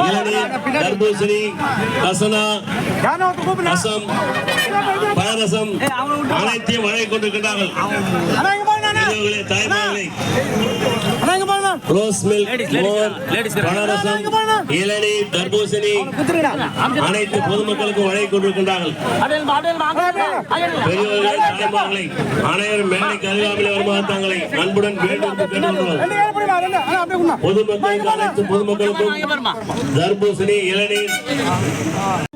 இளநீர் தர்பூசணி ரசனா ரசம் பழரசம் அனைத்தையும் வழங்கிக் கொண்டிருக்கிறார்கள் தாய்மார்களை ரோஸ் மில்க் மோர் பழரசம் இளநீ தர்பூசணி அனைத்து பொதுமக்களுக்கும் வழங்கிக் கொண்டிருக்கின்றார்கள் பெரியவர்களே தாய்மார்களை அனைவரும் மேடைக்கு அருகாமையில் வருமாறு தங்களை அன்புடன் பொதுமக்களுக்கு அனைத்து பொதுமக்களுக்கும் தர்பூசணி இளநீர்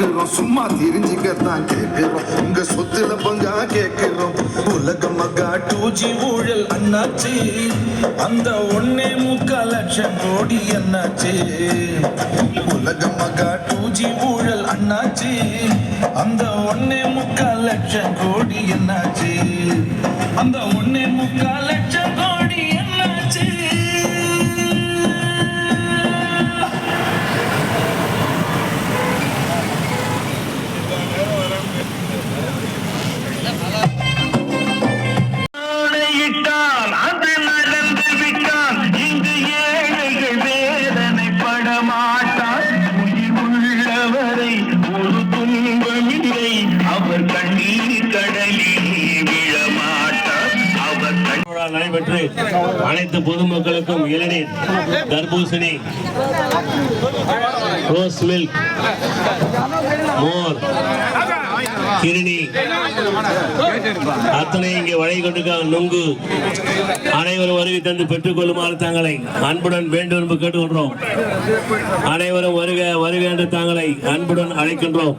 கேட்கிறோம். சும்மா தெரிஞ்சுக்கத்தான் கேட்கிறோம். உங்க சொத்துல பங்கா கேட்கிறோம். உலக மக்கா டூஜி ஊழல் அண்ணாச்சி. அந்த ஒன்னே முக்கால் லட்சம் கோடி அண்ணாச்சி. உலக மக்கா டூஜி ஊழல் அண்ணாச்சி. அந்த ஒன்னே முக்கால் லட்சம் கோடி என்னாச்சு அந்த ஒன்னே முக்கால் லட்சம் ஆணையிட்டான் அது நடந்து விட்டான். இங்கு ஏழைகள் வேதனைப்பட உயிர் உள்ளவரை ஒரு துன்பமில்லை. அவர் கண்ணீர் கடலில் விழமாட்டார். அவர் கண் நடைபெற்று அனைத்து பொதுமக்களுக்கும் இளநீர் தர்பூசணி ரோஸ் மில்க் மோர் கிருணி அத்தனை இங்கே வழங்கி கொண்டிருக்காங்க நுங்கு. அனைவரும் வருகை தந்து பெற்றுக் கொள்ளுமாறு தங்களை அன்புடன் வேண்டும் என்று கேட்டுக்கொள்கிறோம். அனைவரும் வருக வருக என்று தங்களை அன்புடன் அழைக்கின்றோம்.